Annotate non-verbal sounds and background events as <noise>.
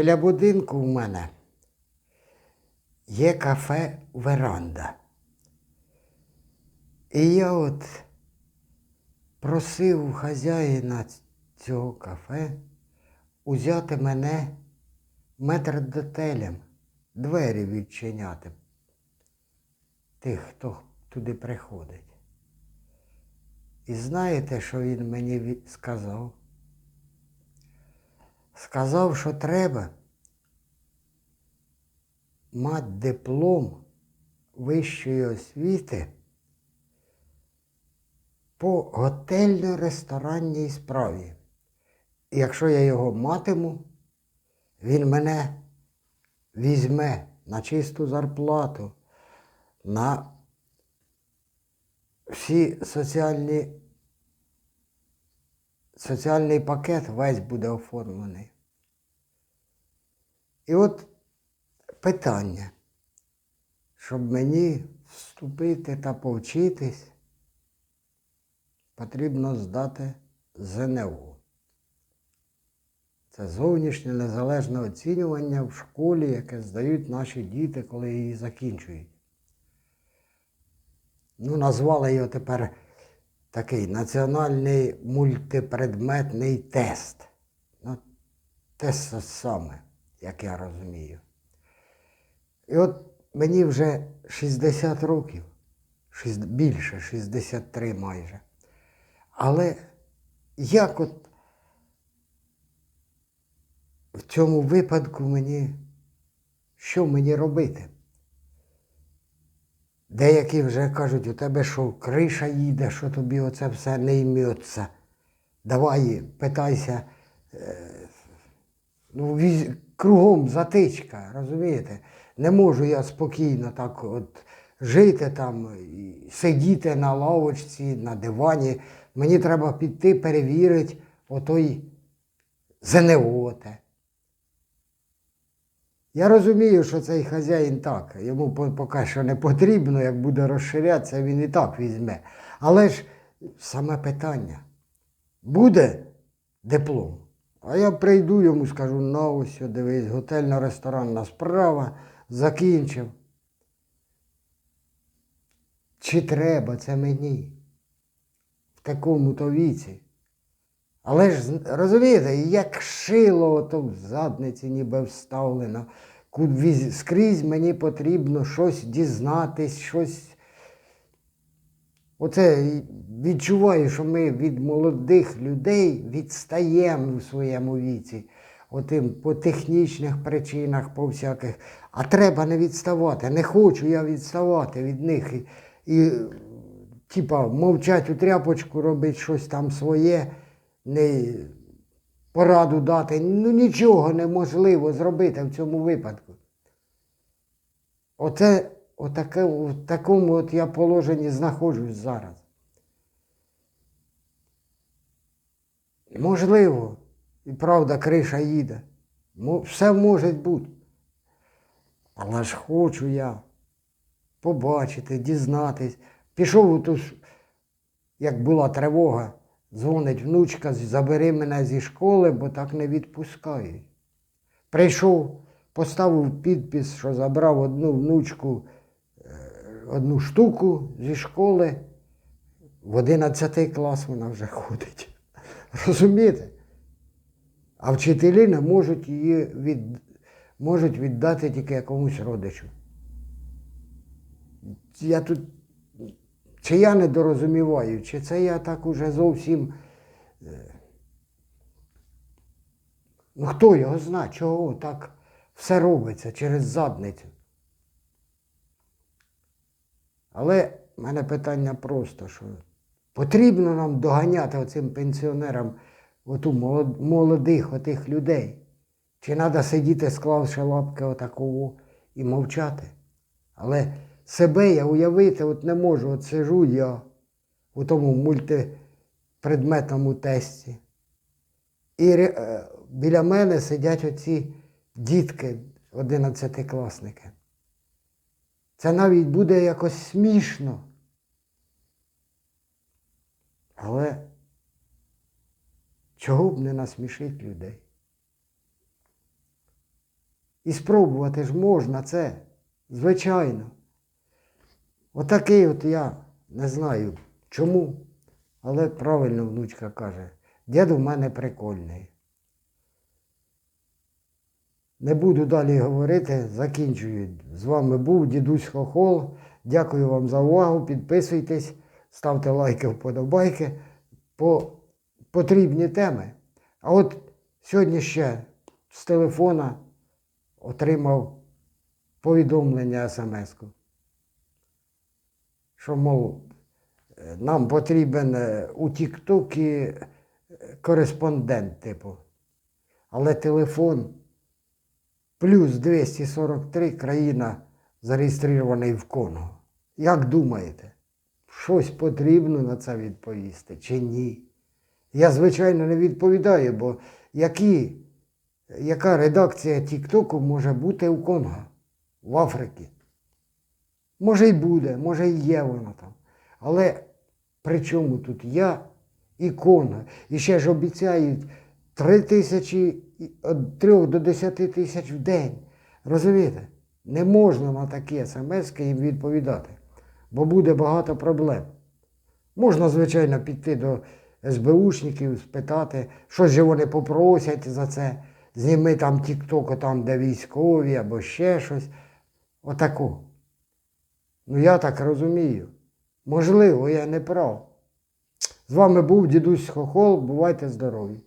Біля будинку у мене є кафе Веранда. І я от просив хазяїна цього кафе узяти мене метрдотелем, двері відчиняти тих, хто туди приходить. І знаєте, що він мені сказав? Сказав, що треба мати диплом вищої освіти по готельно-ресторанній справі. Якщо я його матиму, він мене візьме на чисту зарплату, на всі соціальні, соціальний пакет весь буде оформлений. І от питання, щоб мені вступити та повчитись, потрібно здати ЗНО. Це зовнішнє незалежне оцінювання в школі, яке здають наші діти, коли її закінчують. Ну, назвали його тепер такий національний мультипредметний тест. Ну, те саме, як я розумію. І от мені вже 60 років, більше 63 майже. Але як от в цьому випадку мені, що мені робити? Деякі вже кажуть, у тебе що, криша їде, що тобі оце все не йметься. Давай, питайся, е, ну, кругом затичка, розумієте? Не можу я спокійно так от жити там, сидіти на лавочці, на дивані. Мені треба піти перевірити отой ЗНО. Я розумію, що цей хазяїн так, йому поки що не потрібно, як буде розширятися, він і так візьме. Але ж саме питання, буде диплом? А я прийду йому, скажу, на ось, дивись, готельно-ресторанна справа, закінчив. Чи треба це мені в такому-то віці? Але ж розумієте, як шило ото в задниці ніби вставлено. Куд Скрізь мені потрібно щось дізнатись, щось. Оце відчуваю, що ми від молодих людей відстаємо у своєму віці. Отим по технічних причинах, по всяких. А треба не відставати. Не хочу я відставати від них. І, і типа, мовчать у тряпочку, робить щось там своє, не пораду дати. Ну нічого неможливо зробити в цьому випадку. Оце отаке, в такому от я положенні знаходжусь зараз. Можливо, і правда, криша їде. Все може бути. Але ж хочу я побачити, дізнатись. Пішов ту, як була тривога, дзвонить внучка, забери мене зі школи, бо так не відпускають. Прийшов, поставив підпис, що забрав одну внучку, е, одну штуку зі школи. В 11 клас вона вже <laughs> ходить. Розумієте? А вчителі не можуть її від... можуть віддати тільки якомусь родичу. Я тут, чи я не дорозуміваю, чи це я так уже зовсім. е, Ну хто його знає, чого так все робиться через задницю. Але в мене питання просто, що потрібно нам доганяти оцим пенсіонерам оту молодих отих людей. Чи треба сидіти, склавши лапки отакого і мовчати? Але себе я уявити от не можу. От сижу я у тому мультипредметному тесті. І е, біля мене сидять оці дітки, одинадцятикласники. Це навіть буде якось смішно. Але чого б не насмішити людей? І спробувати ж можна це, звичайно. Отакий от я не знаю чому, але правильно внучка каже, дід у мене прикольний. Не буду далі говорити, закінчую. З вами був дідусь Хохол. Дякую вам за увагу. Підписуйтесь, ставте лайки, вподобайки по потрібні теми. А от сьогодні ще з телефона отримав повідомлення смс-ку, що, мов, е, нам потрібен е, у Тіктокі е, кореспондент, типу. Але телефон плюс 243 країна зареєстрований в Конго. Як думаєте, щось потрібно на це відповісти чи ні? Я, звичайно, не відповідаю, бо які, яка редакція Тіктоку може бути у Конго, в Африці? Може й буде, може і є вона там. Але при чому тут я і Конго? І ще ж обіцяють 3 тисячі, від 3 до 10 тисяч в день. Розумієте? Не можна на такі смс їм відповідати, бо буде багато проблем. Можна, звичайно, піти до СБУшників, спитати, що ж вони попросять за це. Зніми там тік-ток, там, де військові, або ще щось. Отако. Ну, я так розумію. Можливо, я не прав. З вами був дідусь Хохол. Бувайте здорові.